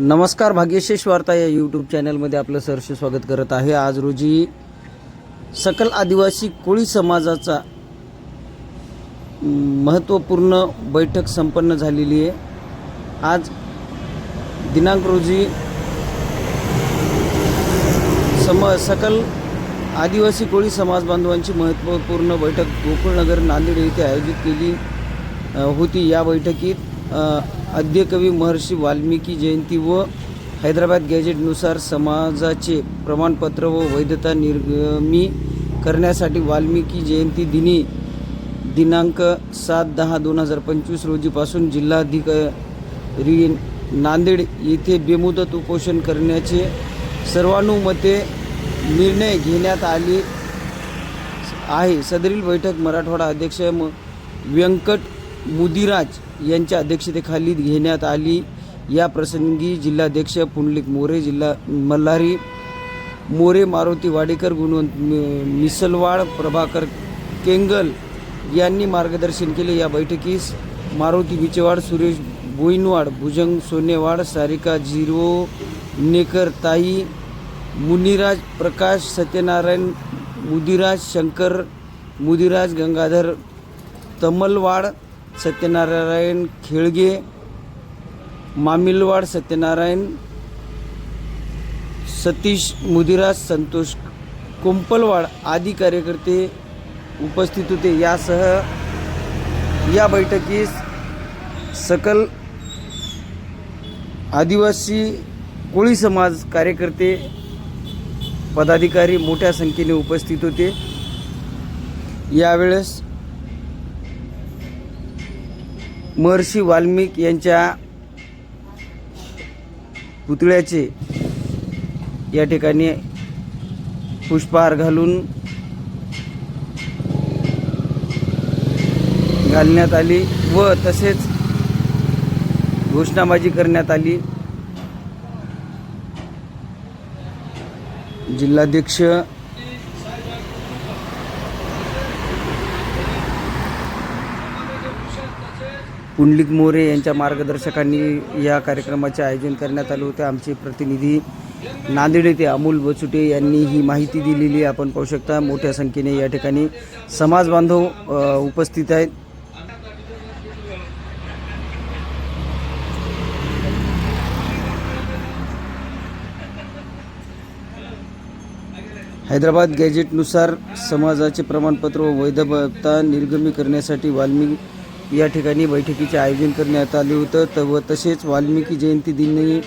नमस्कार भाग्यशेष वार्ता या यूट्यूब चॅनलमध्ये आपलं सहर्ष स्वागत करत आहे. आज रोजी सकल आदिवासी कोळी समाजाचा महत्त्वपूर्ण बैठक संपन्न झालेली आहे. आज दिनांक रोजी सम सकल आदिवासी कोळी समाज बांधवांची महत्त्वपूर्ण बैठक गोकुळनगर नांदेड येथे आयोजित केली होती. या बैठकीत आद्यकवी महर्षी वाल्मिकी जयंती व हैदराबाद गॅजेटनुसार समाजाचे प्रमाणपत्र व वैधता निर्गमी करण्यासाठी वाल्मिकी जयंती दिनी दिनांक सात दहा दोन हजार पंचवीस रोजीपासून जिल्हाधिकारी नांदेड येथे बेमुदत उपोषण करण्याचे सर्वानुमते निर्णय घेण्यात आले आहे. सदरील बैठक मराठवाडा अध्यक्ष म व्यंकट मुदिराज यांच्या अध्यक्षतेखाली घेण्यात आली. या प्रसंगी जिल्हाध्यक्ष पुंडलिक मोरे जिल्हा मल्हारी मोरे मारुती वाडेकर गुणवंत मिसलवाड प्रभाकर केंगल यांनी मार्गदर्शन केले. या बैठकीस मारुती बिचेवाड सुरेश बोईनवाड भुजंग सोनेवाड सारिका झिरो नेकर ताई मुनिराज प्रकाश सत्यनारायण मुदिराज शंकर मुदिराज गंगाधर तमलवाड सत्यनारायण खेळगे मामिलवाड सत्यनारायण सतीश मुदिराज संतोष कुंपलवाड आदी कार्यकर्ते उपस्थित होते. यासह या बैठकीस सकल आदिवासी कोळी समाज कार्यकर्ते पदाधिकारी मोठ्या संख्येने उपस्थित होते. यावेळेस महर्षी वाल्मिक यांच्या पुतळ्याचे या ठिकाणी पुष्पहार घालून घालण्यात आली व तसेच घोषणाबाजी करण्यात आली. जिल्हाध्यक्ष पुंडलिक मोरे यांच्या मार्गदर्शकांनी या कार्यक्रमाचे आयोजन करण्यात आले होते आमचे प्रतिनिधी नांदेड येथे अमोल बचुटे यांनी ही माहिती दिलेली आहे. आपण पाहू शकता मोठ्या संख्येने या ठिकाणी समाज बांधव उपस्थित आहेत हैदराबाद गॅजेटनुसार समाजाचे प्रमाणपत्र व वैधता निर्गमी करण्यासाठी वाल्मिकी या ठिकाणी बैठकीचे आयोजन करण्यात आले होतं. त व तसेच वाल्मिकी जयंती दिनी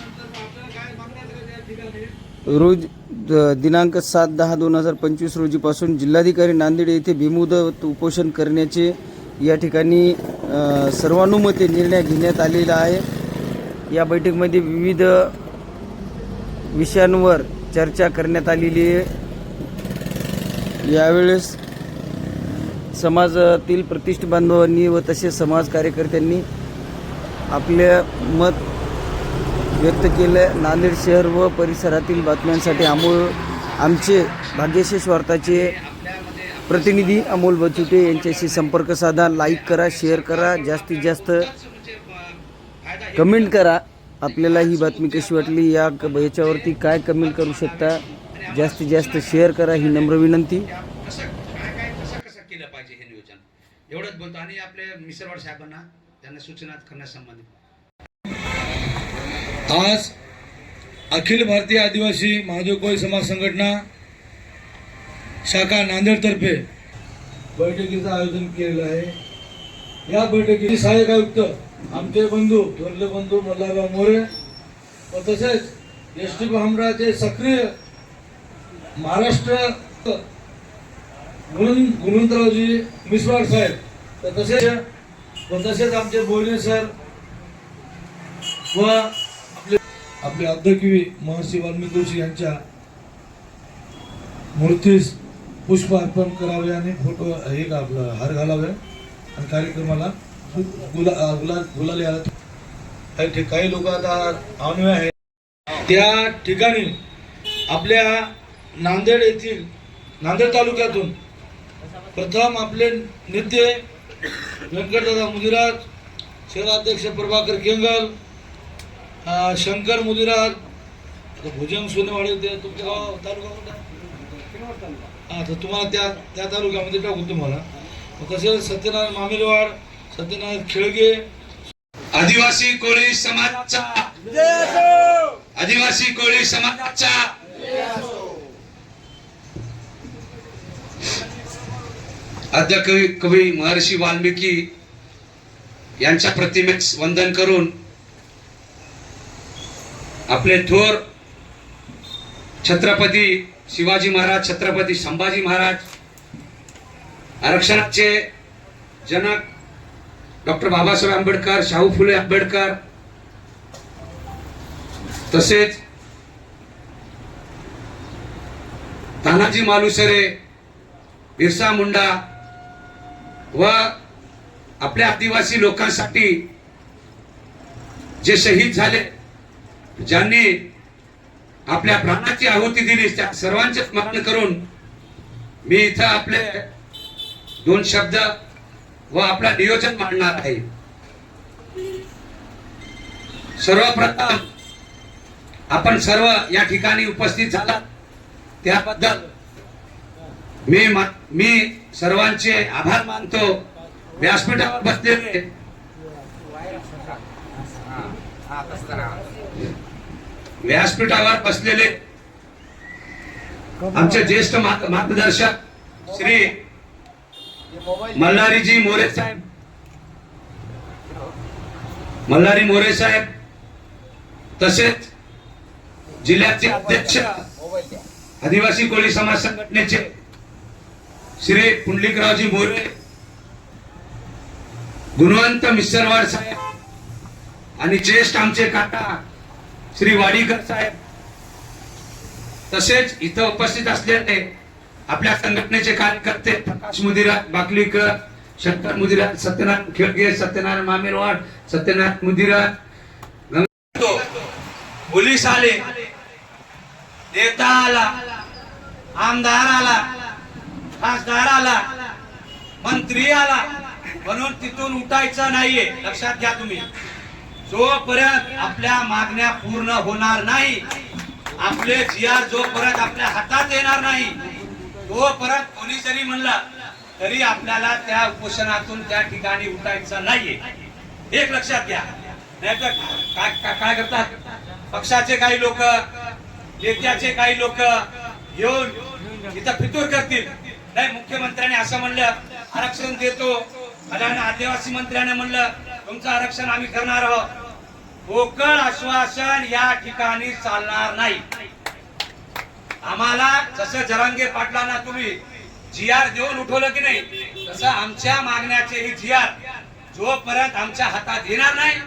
रोज द- दिनांक सात दहा दोन हजार पंचवीस रोजीपासून जिल्हाधिकारी नांदेड येथे बेमुदत उपोषण करण्याचे या ठिकाणी सर्वानुमते निर्णय घेण्यात आलेला आहे. या बैठकीमध्ये विविध विषयांवर चर्चा करण्यात आलेली आहे. यावेळेस समाजातील प्रतिष्ठ बांधवांनी व तसेच समाज कार्यकर्त्यांनी आपले मत व्यक्त केलं. नांदेड शहर व परिसरातील बातम्यांसाठी अमोल आमचे भाग्यशेष वार्ताचे प्रतिनिधी अमोल बचुटे यांच्याशी संपर्क साधा. लाईक करा शेअर करा जास्तीत जास्त कमेंट करा. आपल्याला ही बातमी कशी वाटली या याच्यावरती काय कमेंट करू शकता जास्तीत जास्त शेअर करा. ही नम्र विनंती कसं काय काय कसं कसं केलं पाहिजे हे नियोजन एवढंच बोलतो. आणि आपले मिसरवाड साहेबांना त्यांना सूचना करण्यासंबंधित आज अखिल भारतीय आदिवासी महादेव कोळी समाज संघटना शाखा नांदेडतर्फे बैठकीचं आयोजन केलेलं आहे. या बैठकीचे सहाय्यक आयुक्त आमचे बंधू थोरले बंधू मल्हारराव मोरे व तसेच एस टी भामराचे सक्रिय महाराष्ट्र गुणवं गुणवंतरावजी मिसवाड साहेब तर तसेच व तसेच आमचे बोलणे सर व आपले आपले अध्यक्षवी महर्षी वाल्मिक जोशी यांच्या मूर्तीस पुष्प अर्पण करावे आणि फोटो हे का आपलं हार घालावे. आणि कार्यक्रमाला गुला गुला गुलाले गुलाल काही काही लोक आता आणवे आहे त्या ठिकाणी आपल्या नांदेड येथील नांदेड तालुक्यातून प्रथम आपले नेते व्यंकटदादा मुदिराज शहराध्यक्ष प्रभाकर केंगल शंकर मुदिराज आता भुजंग सोनेवाडी ते तुमच्या गाव तालुका कोणता? हा तर तुम्हाला त्या त्या तालुक्यामध्ये टाकू तुम्हाला. मग तसेच सत्यनारायण मामिलवाड सत्यनारायण खेळगे. आदिवासी कोळी समाजाचा आदिवासी कोळी समाजाचा आद्य कवी कवी महर्षी वाल्मिकी यांच्या प्रतिमेस वंदन करून आपले थोर छत्रपती शिवाजी महाराज छत्रपती संभाजी महाराज आरक्षणाचे जनक डॉक्टर बाबासाहेब आंबेडकर शाहू फुले आंबेडकर तसेच तानाजी मालुसरे बिरसा मुंडा व आपल्या आदिवासी लोकांसाठी जे शहीद झाले ज्यांनी आपल्या प्राणाची आहुती दिली त्या सर्वांचे स्मरण करून मी इथं आपले दोन शब्द व आपला नियोजन मांडणार आहे. सर्वप्रथम आपण सर्व या ठिकाणी उपस्थित झाला त्याबद्दल मी मी सर्वांचे आभार मानतो. व्यासपीठावर बसलेले. व्यासपीठावर बसलेले. आमचे ज्येष्ठ मार्गदर्शक श्री मल्हारीजी मोरे साहेब. मल्हारी मोरे साहेब. तसेच जिल्ह्याचे अध्यक्ष आदिवासी कोळी समाज संघटनेचे श्री पुंडलिकरावजी मोरे गुणवंत मिसरवाड साहेब आणि ज्येष्ठ आमचे काका श्री वाडीकर साहेब तसेच इथं उपस्थित असलेले आपल्या संघटनेचे कार्यकर्ते प्रकाश मुदिराज बाकलीकर शंकर मुदिराज सत्यनारायण खेळगे सत्यनारायण मामेरवाड सत्यनारायण मुदिराज पोलीस आले नेता आला आमदार आला खासदार आला मंत्री आला म्हणून तिथून उठायचं नाहीये. लक्षात घ्या तुम्ही. जोपर्यंत आपल्या मागण्या पूर्ण होणार नाही आपले जो पर्यंत आपल्या हातात येणार नाही तो परत कोणी जरी म्हणला तरी आपल्याला त्या उपोषणातून त्या ठिकाणी उठायचं नाहीये. एक लक्षात घ्या. नाहीतर काय काय- काय करतात? पक्षाचे काही लोक नेत्याचे काही लोक येऊन इथं फितूर करतील. नाही मुख्यमंत्र्यांनी असं म्हणलं आरक्षण देतो. आदिवासी मंत्र्याने म्हणलं तुमचं आरक्षण आम्ही करणार आहोत. पोकळ आश्वासन या ठिकाणी चालणार नाही. आम्हाला जसं जरांगे पाटलांना तुम्ही जी आर देऊन उठवलं की नाही तसं आमच्या मागण्याचे ही जी आर जोपर्यंत आमच्या हातात येणार नाही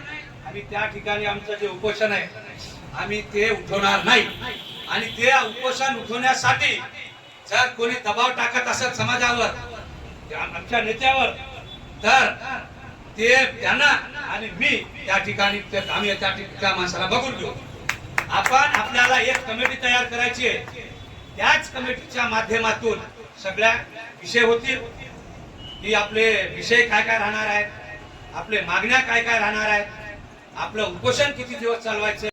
आणि त्या ठिकाणी आमचं जे उपोषण आहे आम्ही ते उठवणार नाही. आणि ते उपोषण उठवण्यासाठी जर कोणी दबाव टाकत असत समाजावर आमच्या नेत्यावर तर ते त्यांना आणि मी त्या ठिकाणी आम्ही त्या त्या माणसाला बघून घेऊ. आपण आपल्याला एक कमिटी तयार करायची आहे. त्याच कमिटीच्या माध्यमातून सगळ्या विषय होतील. की आपले विषय काय काय राहणार आहेत आपले मागण्या काय काय राहणार आहेत आपलं उपोषण किती दिवस चालवायचं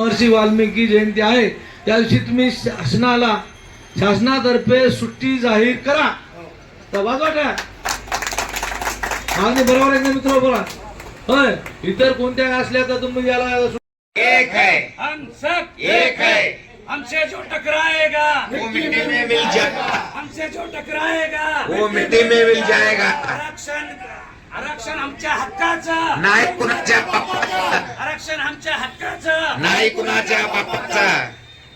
महर्षी वाल्मिकी जयंती आहे. त्या दिवशी तुम्ही शासनाला शासनातर्फे सुट्टी जाहीर करा. वाजवा काय आणि बरोबर आहे ना मित्र बोला. होय इतर कोणत्या असल्या तर तुम्ही याला एक है हम सब एक है. हमसे जो टकराएगा वो मिट्टी में मिल जाएगा। हमसे जो टकराएगा वो मिट्टी में मिल जाएगा। आरक्षण आरक्षण आमच्या हक्काचं. नाही कुणाच्या बापाचा. आरक्षण आमच्या हक्काचं. नाही कुणाच्या बापाचा.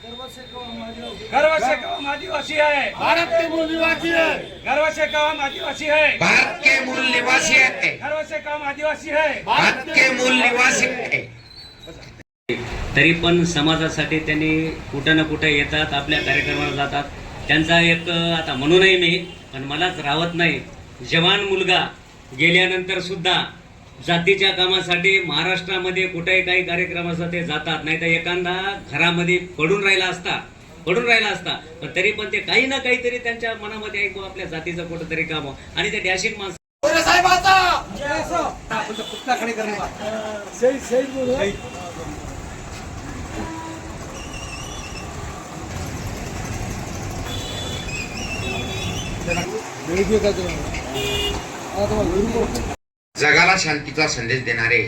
गर्व से कवम आदिवासी है। भारत के मूल निवासी है। गर्व से कवम आदिवासी है भारत के मूल निवासी है। गर्व से कवम आदिवासी है भारत के मूल निवासी है। तरी पण समाजासाठी त्यांनी कुठं ना कुठं येतात आपल्या कार्यक्रमाला जातात. त्यांचा एक आता म्हणू नये मी पण मलाच राहत नाही जवान मुलगा गेल्यानंतर सुद्धा जातीच्या कामासाठी महाराष्ट्रामध्ये कुठेही काही कार्यक्रम असतात ते जातात. नाही तर एखादा घरामध्ये पडून राहिला असता पडून राहिला असता पण तरी पण ते काही ना काहीतरी त्यांच्या मनामध्ये ऐकू आपल्या जातीचं कुठंतरी काम हो. आणि ते डॅशिंग माणसं जगाला शांतीचा संदेश देणारे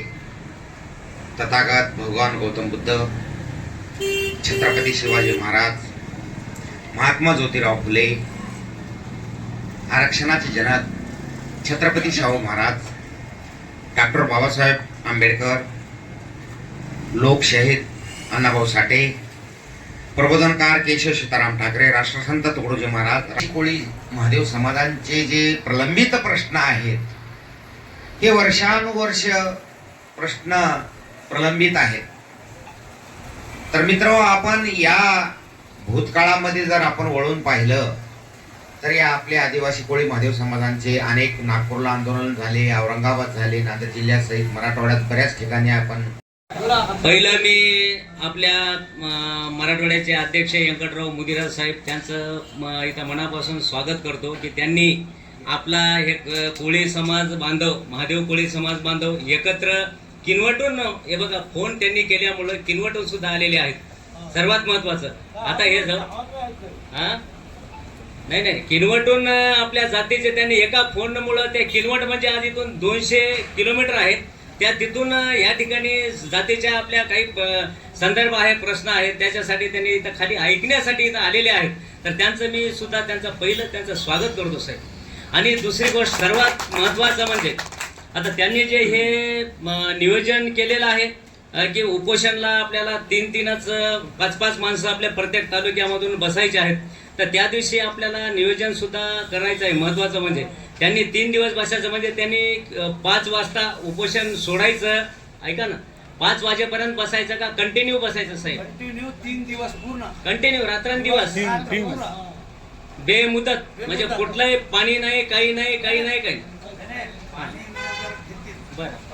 तथागत भगवान गौतम बुद्ध छत्रपती शिवाजी महाराज महात्मा ज्योतिराव फुले आरक्षणाचे जनक छत्रपती शाहू महाराज डॉक्टर बाबासाहेब आंबेडकर लोकशाहीर अण्णाभाऊ साठे प्रबोधनकार केशव सीताराम ठाकरे राष्ट्रसंत तुकडोजी महाराज कोळी महादेव समाजांचे जे प्रलंबित प्रश्न आहेत हे वर्षानुवर्ष प्रश्न प्रलंबित आहेत. तर मित्र आपण या भूतकाळामध्ये जर आपण वळून पाहिलं तर या आपले आदिवासी कोळी महादेव समाजांचे अनेक नागपूरला आंदोलन झाले औरंगाबाद झाले नांदेड जिल्ह्यासहित मराठवाड्यात बऱ्याच ठिकाणी आपण पहिलं मी आपल्या मराठवाड्याचे अध्यक्ष व्यंकटराव मुदिराज साहेब त्यांचं म- इथं मनापासून स्वागत करतो की त्यांनी आपला हे कोळी समाज बांधव महादेव कोळी समाज बांधव एकत्र किनवटून हे बघा फोन त्यांनी केल्यामुळं किनवटून सुद्धा आलेले आहेत. सर्वात महत्वाचं. आता हे जर हा? नाही नाही. किनवटून आपल्या जातीचे त्यांनी एका फोनमुळं ते किनवट म्हणजे आज इथून दोनशे किलोमीटर आहेत. त्या तिथून या ठिकाणी जातीच्या आपल्या काही संदर्भ आहे प्रश्न आहेत त्याच्यासाठी त्यांनी इथं खाली ऐकण्यासाठी इथं आलेले आहेत. तर त्यांचं मी सुद्धा त्यांचं पहिलं त्यांचं स्वागत करतो साहेब. आणि दुसरी गोष्ट सर्वात महत्त्वाचं म्हणजे आता त्यांनी जे हे नियोजन केलेलं आहे की उपोषणला आपल्याला तीन तीनच पाच पाच माणसं आपल्या प्रत्येक तालुक्यामधून बसायचे आहेत. तर त्या दिवशी आपल्याला नियोजन सुद्धा करायचं आहे महत्वाचं म्हणजे. त्यांनी तीन दिवस बसायचं म्हणजे त्यांनी पाच वाजता उपोषण सोडायचं. ऐका ना पाच वाजेपर्यंत बसायचं का? कंटिन्यू बसायचं साहेब. कंटिन्यू तीन दिवस पूर्ण. कंटिन्यू रात्रंदिवस. बेमुदत. म्हणजे कुठलंही पाणी नाही काही नाही काही नाही काही बरं.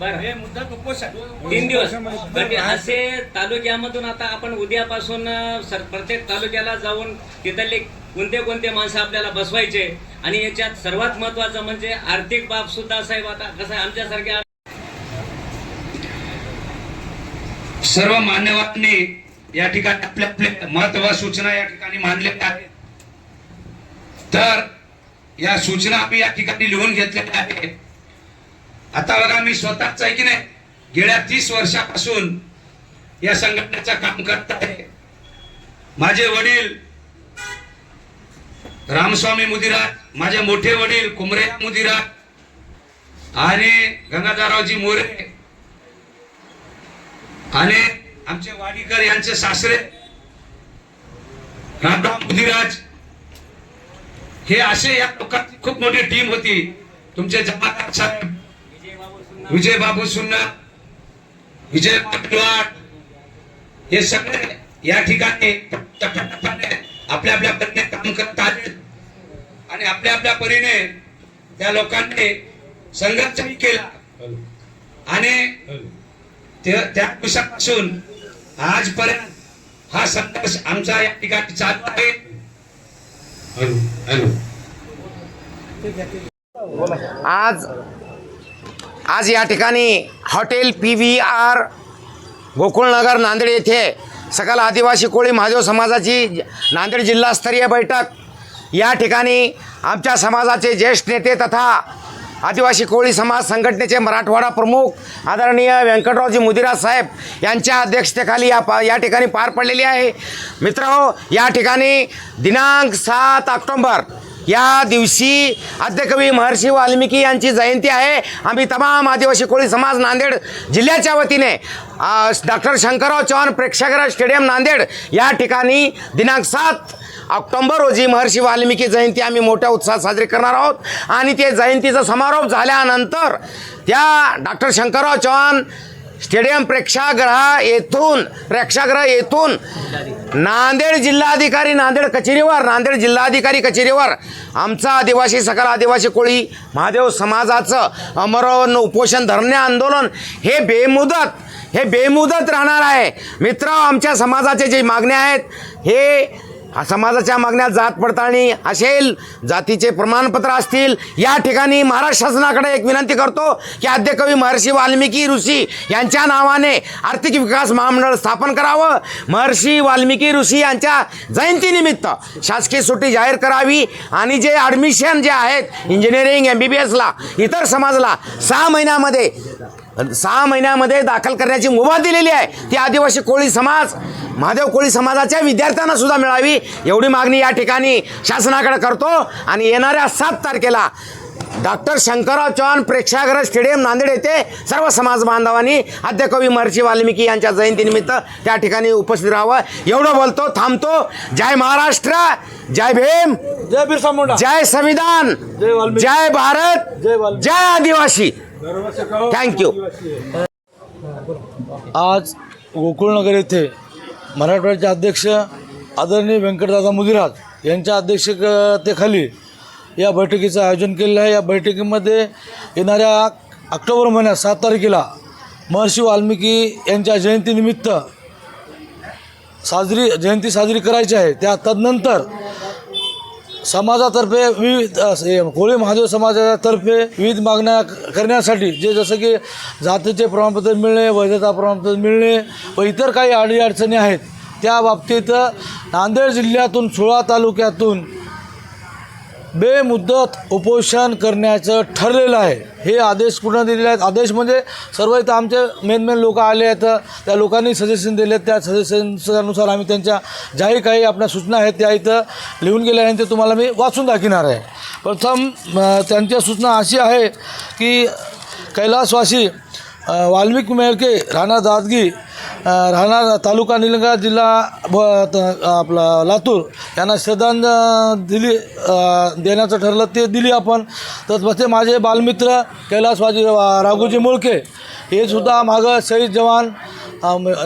बरं हे उपोषण तीन दिवस म्हणजे असे तालुक्यामधून आता आपण उद्यापासून सर प्रत्येक तालुक्याला जाऊन तिथले कोणते कोणते माणसं आपल्याला बसवायचे आणि याच्यात सर्वात महत्वाचं म्हणजे आर्थिक बाब सुद्धा साहेब आता कसं आहे, आमच्यासारख्या सर्व मान्यवरांनी या ठिकाणी आपल्या आपल्या महत्त्व सूचना या ठिकाणी मांडलेल्या आहेत. तर या सूचना आम्ही या ठिकाणी लिहून घेतलेल्या आहेत. आता बघा मी स्वतःच आहे की नाही? गेल्या तीस वर्षापासून या संघटनेचं काम करत आहे. माझे वडील रामस्वामी मुदिराज माझे मोठे वडील कुमरे मुदिराज आणि गंगाधररावजी मोरे आणि आमचे वाडीकर यांचे सासरे रामराव मुदिराज हे असे या लोकांची खूप मोठी टीम होती. तुमचे जमादार साहेब विजय बाबू सुन्ना विजय पाटवाड हे सगळे या ठिकाणी आपल्या आपल्या परीने काम करत आले. आणि आपल्या आपल्या परीने त्या लोकांनी संघर्षही केला. आणि त्या दिवसापासून आजपर्यंत हा संघर्ष आमचा या ठिकाणी चालू आहे. आज आज या ठिकाणी hotel P V R Gokulnagar Nanded येथे सकल आदिवासी कोळी महादेव समाजाची नांदेड जिल्हास्तरीय बैठक. या ठिकाणी आमच्या समाजाचे ज्येष्ठ नेते तथा आदिवासी कोळी समाज संघटनेचे मराठवाडा प्रमुख आदरणीय व्यंकटरावजी मुदिराज साहेब यांच्या अध्यक्षतेखाली या पा या ठिकाणी पार पडलेली आहे. मित्र या ठिकाणी दिनांक सात ऑक्टोंबर या दिवशी आद्यकवी महर्षी वाल्मिकी यांची जयंती आहे. आम्ही तमाम आदिवासी कोळी समाज नांदेड जिल्ह्याच्या वतीने डॉक्टर शंकरराव चव्हाण प्रेक्षागृह स्टेडियम नांदेड या ठिकाणी दिनांक सात ऑक्टोंबर रोजी महर्षी वाल्मिकी जयंती आम्ही मोठ्या उत्साहात साजरी करणार आहोत. आणि ते जयंतीचा समारोप झाल्यानंतर त्या डॉक्टर शंकरराव चव्हाण स्टेडियम प्रेक्षागृह येथून प्रेक्षागृह येथून नांदेड जिल्हाधिकारी नांदेड कचेरीवर नांदेड जिल्हाधिकारी कचेरीवर आमचा आदिवासी सकल आदिवासी कोळी महादेव समाजाचं अमरण उपोषण धरणे आंदोलन हे बेमुदत हे बेमुदत राहणार आहे. मित्र आमच्या समाजाचे जे मागण्या आहेत हे हा समाजाच्या मागण्या जात पडताळणी असेल जातीचे प्रमाणपत्र असतील या ठिकाणी महाराष्ट्र शासनाकडे एक विनंती करतो की आद्यकवी महर्षी वाल्मिकी ऋषी यांच्या नावाने आर्थिक विकास महामंडळ स्थापन करावं. महर्षी वाल्मिकी ऋषी यांच्या जयंतीनिमित्त शासकीय सुट्टी जाहीर करावी आणि जे ॲडमिशन जे आहेत इंजिनिअरिंग एम बी बी एसला इतर समाजाला सहा महिन्यामध्ये सहा महिन्यामध्ये दाखल करण्याची मुभा दिलेली आहे. ती आदिवासी कोळी समाज महादेव कोळी समाजाच्या विद्यार्थ्यांना सुद्धा मिळावी एवढी मागणी या ठिकाणी शासनाकडे करतो. आणि येणाऱ्या सात तारखेला डॉक्टर शंकरराव चव्हाण प्रेक्षागृह स्टेडियम नांदेड येथे सर्व समाज बांधवांनी आद्यकवी महर्षी वाल्मिकी यांच्या जयंतीनिमित्त त्या ठिकाणी उपस्थित राहावं. एवढं बोलतो थांबतो. जय महाराष्ट्र जय भीम जय बिरसा मुंडा. जय संविधान जय भारत. जय आदिवासी. थँक्यू आज गोकुळनगर येथे मराठवाड्याचे अध्यक्ष आदरणीय व्यंकटदादा मुदिराज यांच्या अध्यक्षतेखाली या बैठकीचं आयोजन केलेलं आहे. या बैठकीमध्ये येणाऱ्या ऑक्टोबर महिन्यात सात तारखेला महर्षी वाल्मिकी यांच्या जयंतीनिमित्त साजरी जयंती साजरी करायची आहे. त्या तदनंतर समाजातर्फे विविध कोळी महादेव समाजातर्फे विविध मागण्या करण्यासाठी जे जसं की जातीचे प्रमाणपत्र मिळणे वैधता प्रमाणपत्र मिळणे व इतर काही अडीअडचणी आहेत त्या बाबतीत नांदेड जिल्ह्यातून सोळा तालुक्यातून बेमुदत उपोषण करण्याचं ठरलेलं आहे. हे आदेश कुठं दिलेले आहेत? आदेश म्हणजे सर्व इथं आमचे मेन मेन लोक आले आहेत. त्या लोकांनी सजेशन दिले त्या सजेशननुसार आम्ही त्यांच्या ज्याही काही आपल्या सूचना आहेत त्या इथं लिहून गेल्या आहेत ते तुम्हाला मी वाचून दाखिणार आहे. प्रथम त्यांच्या सूचना अशी आहे की कैलासवासी वाल्मिक मेळके राहणार दादगी राहणार तालुका निलंगा जिल्हा ब त- आपला लातूर यांना श्रद्धांजली दिली देण्याचं ठरलं ते दिली आपण. तसे माझे बालमित्र कैलास वाजी राघोजी मुळके हे सुद्धा मागं शहीद जवान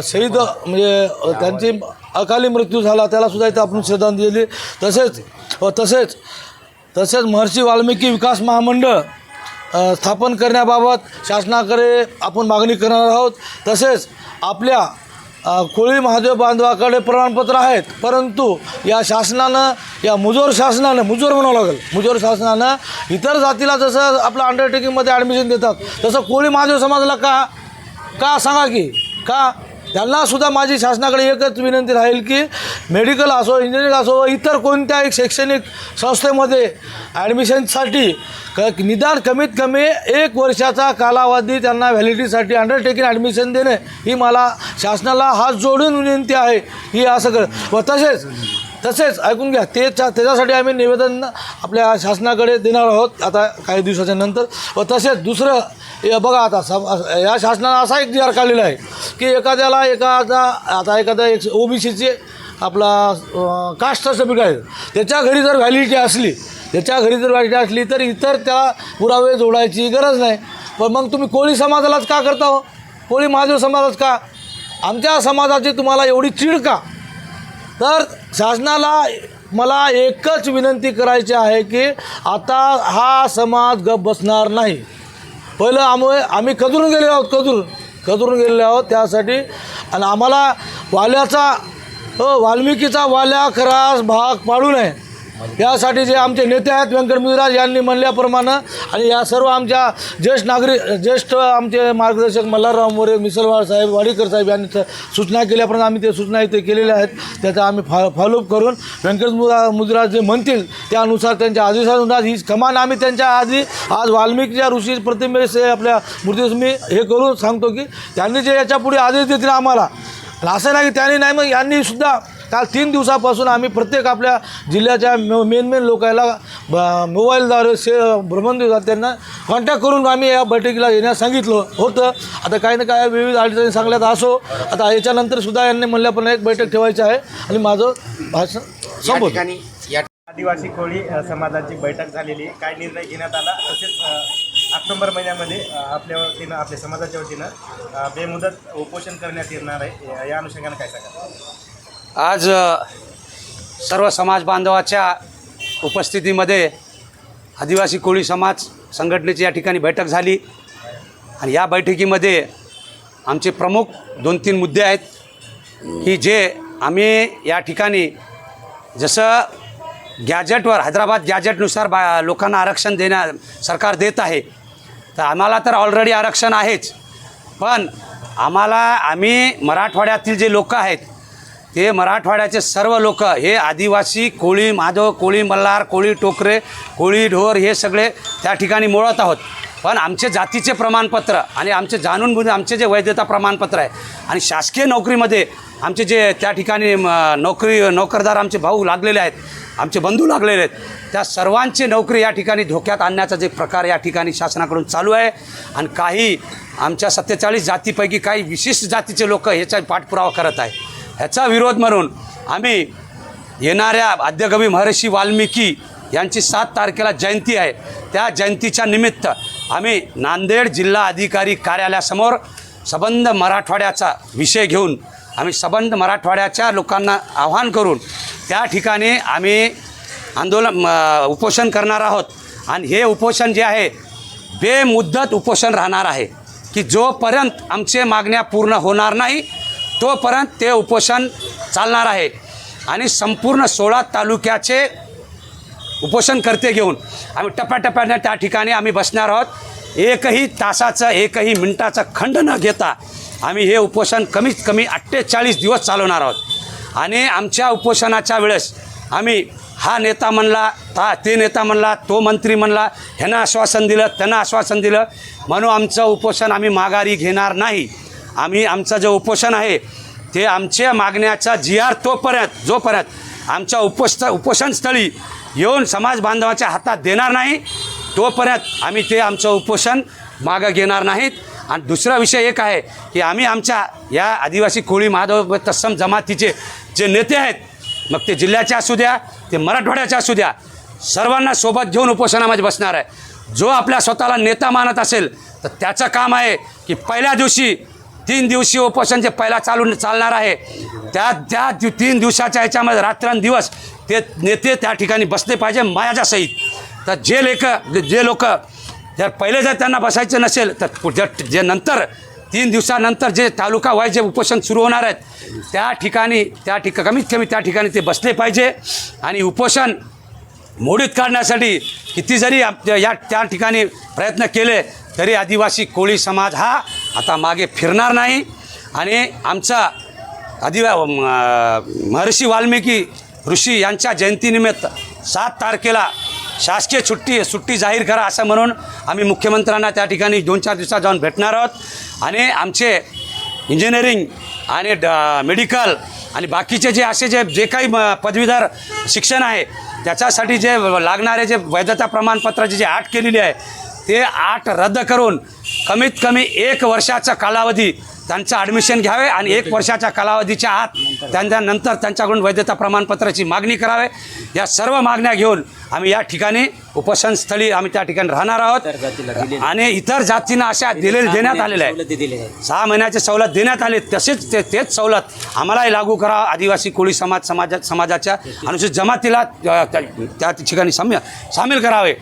शहीद म्हणजे त्यांची अकाली मृत्यू झाला त्यालासुद्धा इथं आपण श्रद्धांजली दिली. तसेच व तसेच तसेच महर्षी वाल्मिकी विकास महामंडळ स्थापन करण्याबाबत शासनाकडे आपण मागणी करणार आहोत. तसेच आपल्या कोळी महादेव बांधवाकडे प्रमाणपत्र आहेत. परंतु या शासनानं या मुजोर शासनानं मुजोर म्हणावं लागेल. मुजोर शासनानं इतर जातीला जसं आपलं अंडरटेकिंगमध्ये ॲडमिशन देतात तसं कोळी महादेव समाजाला का? का सांगा की? का? त्यांनासुद्धा माझी शासनाकडे एकच विनंती राहील की मेडिकल असो इंजिनिअरिंग असो इतर कोणत्याही शैक्षणिक संस्थेमध्ये ॲडमिशनसाठी क निदान कमीत कमी एक वर्षाचा कालावधी त्यांना व्हॅलिडिटीसाठी अंडरटेकिंग ॲडमिशन देणे ही मला शासनाला हात जोडून विनंती आहे. ही असं कर व तसेच तसेच ऐकून घ्या ते त्याच्यासाठी आम्ही निवेदन आपल्या शासनाकडे देणार आहोत आता काही दिवसाच्या नंतर. व तसेच दुसरं हे बघा आता सम या शासनानं असा एक जी काढलेला आहे की एखाद्याला एखादा आता एखादा एक ओ बी सीचे आपला कास्ट सर्टिफिकेट आहे त्याच्या घरी जर व्हॅलिडिटी असली त्याच्या घरी जर व्हॅलिडिटी असली तर इतर त्याला पुरावे जोडायची गरज नाही. पण मग तुम्ही कोळी समाजालाच का करता हो? कोळी महादेव समाजात का? आमच्या समाजाची तुम्हाला एवढी चीड का? तर शासनाला मला एकच विनंती करायची आहे की आता हा समाज गप बसणार नाही. पहिलं आम्ही आम्ही कदरून गेलेलो आहोत कदरून. कदरून गेलेलो आहोत त्यासाठी. आणि आम्हाला वाल्याचा हो वाल्मिकीचा वाल्या खरास भाग पाडू नये. यासाठी जे आमचे नेते आहेत व्यंकट मिराज यांनी म्हणल्याप्रमाणे आणि या सर्व आमच्या ज्येष्ठ नागरिक ज्येष्ठ आमचे मार्गदर्शक मल्हारराव मोरे मिसलवाड साहेब वाडीकर साहेब यांनी सूचना केल्याप्रमाणे आम्ही ते सूचना इथे केलेल्या आहेत. त्याचा आम्ही फॉ फॉलोअप करून व्यंकट मुरा मुदिराज जे म्हणतील त्यानुसार त्यांच्या आदेशानुसार ही कमान आम्ही त्यांच्या आधी आज वाल्मिकीच्या ऋषी प्रतिमेस आपल्या मूर्तीस मी हे करून सांगतो की त्यांनी जे याच्यापुढे आदेश देतील आम्हाला. असं नाही की त्यांनी नाही मग यांनीसुद्धा काल तीन दिवसापासून आम्ही प्रत्येक आपल्या जिल्ह्याच्या मेन मेन लोकांना ब- मोबाईलद्वारे शे भ्रमणद्वारे त्यांना कॉन्टॅक्ट करून आम्ही या बैठकीला येण्यास सांगितलं होतं. आता काही ना काय विविध अडचणी सांगल्यात असो आता याच्यानंतर सुद्धा यांनी म्हणल्याप्रमाणे एक बैठक ठेवायची आहे आणि माझं भाषण या संपवतो ठिकाणी या आदिवासी कोळी समाजाची बैठक झालेली आहे. काय निर्णय घेण्यात आला? तसेच ऑक्टोबर महिन्यामध्ये आपल्या वतीनं आपल्या समाजाच्या वतीनं बेमुदत उपोषण करण्यात येणार आहे. या- या अनुषंगानं काय सांगा आज सर्व समाज बांधवाच्या उपस्थितीमध्ये आदिवासी कोळी समाज संघटनेची या ठिकाणी बैठक झाली. आणि या बैठकीमध्ये आमचे प्रमुख दोन तीन मुद्दे आहेत की जे आम्ही या ठिकाणी जसं गॅजेटवर हैदराबाद गॅजेटनुसार बा लोकांना आरक्षण देण्या सरकार देत आहे. तर आम्हाला तर ऑलरेडी आरक्षण आहेच. पण आम्हाला आम्ही मराठवाड्यातील जे लोक आहेत ते मराठवाड्याचे सर्व लोक हे आदिवासी कोळी माधव कोळी मल्हार कोळी टोकरे कोळी ढोर हे सगळे त्या ठिकाणी मोडत आहोत. पण आमचे जातीचे प्रमाणपत्र आणि आमचे जाणून बुजून आमचे जे वैधता प्रमाणपत्र आहे आणि शासकीय नोकरीमध्ये आमचे जे त्या ठिकाणी म, नोकरी नोकरदार आमचे भाऊ लागलेले आहेत आमचे बंधू लागलेले आहेत त्या सर्वांची नोकरी या ठिकाणी धोक्यात आणण्याचा जे प्रकार या ठिकाणी शासनाकडून चालू आहे. आणि काही आमच्या सत्तेचाळीस जातीपैकी काही विशिष्ट जातीचे लोक ह्याचा पाठपुरावा करत आहे ह्याचा विरोध म्हणून आम्ही येणाऱ्या आद्यकवी महर्षी वाल्मिकी यांची सात तारखेला जयंती आहे. त्या जयंतीच्या निमित्त आम्ही नांदेड जिल्हा अधिकारी कार्यालयासमोर सबंध मराठवाड्याचा विषय घेऊन आम्ही सबंध मराठवाड्याच्या लोकांना आव्हान करून त्या ठिकाणी आम्ही आंदोलन म, उपोषण करणार आहोत. आणि हे उपोषण जे आहे बेमुद्दत उपोषण राहणार आहे की जोपर्यंत आमचे मागण्या पूर्ण होणार नाही तोपर्यंत ते उपोषण चालणार आहे. आणि संपूर्ण सोळा तालुक्याचे उपोषण करते घेऊन आम्ही टप्प्याटप्प्याने त्या ठिकाणी आम्ही बसणार आहोत. एकही तासाचं एकही मिनटाचं खंड न घेता आम्ही हे उपोषण कमीत कमी अठ्ठेचाळीस दिवस चालवणार आहोत. आणि आमच्या उपोषणाच्या वेळेस आम्ही हा नेता म्हणला ता ते नेता म्हणला तो मंत्री म्हणला ह्यांना आश्वासन दिलं त्यांना आश्वासन दिलं. म्हणून आमचं उपोषण आम्ही माघारी घेणार नाही. आम्ही आमचं जे उपोषण आहे ते आमच्या मागण्याचा जी आर तोपर्यंत जोपर्यंत आमच्या उपोष उपोषणस्थळी येऊन समाज बांधवाच्या हातात देणार नाही तोपर्यंत आम्ही ते आमचं उपोषण मागं घेणार नाहीत. आणि दुसरा विषय एक आहे की आम्ही आमच्या या आदिवासी कोळी महादेव तत्सम जमातीचे जे नेते आहेत मग ते जिल्ह्याचे असू द्या ते मराठवाड्याचे असू द्या सर्वांना सोबत घेऊन उपोषणामध्ये बसणार आहे. जो आपल्या स्वतःला नेता मानत असेल तर त्याचं काम आहे की पहिल्या दिवशी तीन दिवसीय उपोषण जे पहिला चालून चालणार आहे त्या त्या दि- तीन दिवसाच्या ह्याच्यामध्ये रात्रंदिवस ते नेते त्या ठिकाणी बसले पाहिजे माझ्या सहित तर जे लेख जे लोक जर पहिले जर त्यांना बसायचं नसेल तर पुढच्या जे नंतर तीन दिवसानंतर जे तालुका वाईज जे उपोषण सुरू होणार आहेत त्या ठिकाणी त्या ठिका कमीत कमी त्या ठिकाणी ते बसले पाहिजे आणि उपोषण मोडीत काढण्यासाठी किती जरी आप- या त्या ठिकाणी प्रयत्न केले तरी आदिवासी कोळी समाज हा आता मागे फिरणार नाही. आणि आमचा आदिवा महर्षी वाल्मिकी ऋषी यांच्या जयंतीनिमित्त सात तारखेला शासकीय सुट्टी सुट्टी जाहीर करा असं म्हणून आम्ही मुख्यमंत्र्यांना त्या ठिकाणी दोन चार दिवसात जाऊन भेटणार आहोत. आणि आमचे इंजिनिअरिंग आणि ड मेडिकल आणि बाकीचे जे असे जे जे काही म- पदवीधर शिक्षण आहे त्याच्यासाठी जे लागणारे जे वैधता प्रमाणपत्राची जी आट केलेली आहे ते आट रद्द करून कमीत कमी एक वर्षाचा कालावधी त्यांचं ॲडमिशन घ्यावे आणि एक वर्षाच्या कालावधीच्या आत त्यांच्यानंतर त्यांच्याकडून वैधता प्रमाणपत्राची मागणी करावे. या सर्व मागण्या घेऊन आम्ही या ठिकाणी उपोषणस्थळी आम्ही त्या ठिकाणी राहणार आहोत. आणि इतर जातींना अशा दिले देण्यात आलेल्या आहे. सहा महिन्याची सवलत देण्यात आली. तसेच ते तेच सवलत आम्हालाही लागू करा. आदिवासी कोळी समाज समाजा समाजाच्या अनुसूचित जमातीला त्या ठिकाणी साम्य सामील करावे.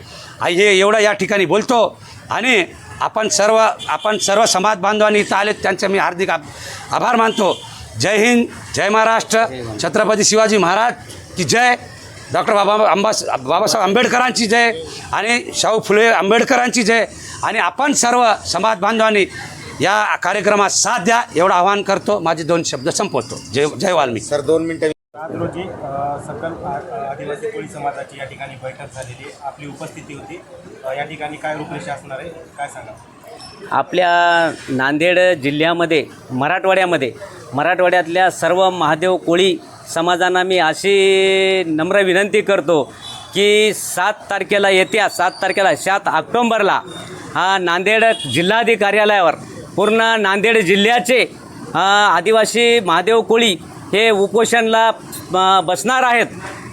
हे एवढं या ठिकाणी बोलतो. आणि आपण सर्व आपण सर्व समाज बांधवांनी इथं आले त्यांचे मी हार्दिक आभ आभार मानतो. जय हिंद जय महाराष्ट्र. छत्रपती शिवाजी महाराज की जय. डॉक्टर बाबा अंबास बाबासाहेब आंबेडकरांची जय आणि शाहू फुले आंबेडकरांची जय. आणि आपण सर्व समाज बांधवांनी या कार्यक्रमात साथ द्या एवढं आवाहन करतो. माझे दोन शब्द संपवतो. जय जय वाल्मिकी. आज रोजी सकल आदिवासी कोळी समाजाची या ठिकाणी बैठक झालेली आपली उपस्थिती होती. या ठिकाणी काय रूपरेषा असणार आहे? काय सांगा आपल्या नांदेड जिल्ह्यामध्ये मराठवाड्यामध्ये मराठवाड्यातल्या सर्व महादेव कोळी समाजांना मी अशी नम्र विनंती करतो की सात तारखेला येत्या सात तारखेला सात ऑक्टोंबरला हा नांदेड जिल्हाधिकारी कार्यालयावर पूर्ण नांदेड जिल्ह्याचे आदिवासी महादेव कोळी हे उपोषणला बसणार आहेत.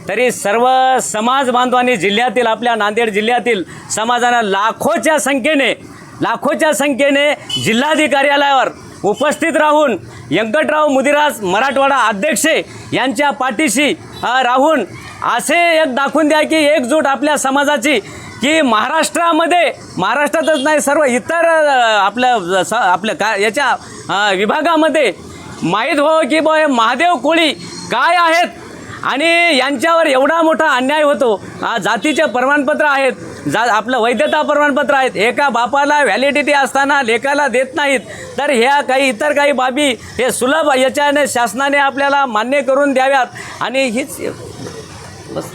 तरी सर्व समाज बांधवांनी जिल्ह्यातील आपल्या नांदेड जिल्ह्यातील समाजानं लाखोच्या संख्येने लाखोच्या संख्येने जिल्हाधिकारी कार्यालयावर उपस्थित राहून व्यंकटराव मुदिराज मराठवाडा अध्यक्ष यांच्या पाठीशी राहून असे एक दाखवून द्या की एकजूट आपल्या समाजाची की महाराष्ट्रामध्ये महाराष्ट्रातच नाही सर्व इतर आपल्या स आपल्या का याच्या विभागामध्ये माहीत हो की बा हे महादेव कोळी काय आहेत? आणि यांच्यावर एवढा मोठा अन्याय होतो. जातीचे प्रमाणपत्र आहेत. जा आपलं वैधता प्रमाणपत्र आहेत. एका बापाला व्हॅलिडिटी असताना लेखाला देत नाहीत. तर ह्या काही इतर काही बाबी हे सुलभ याच्याने शासनाने आपल्याला मान्य करून द्याव्यात. आणि हीच बस.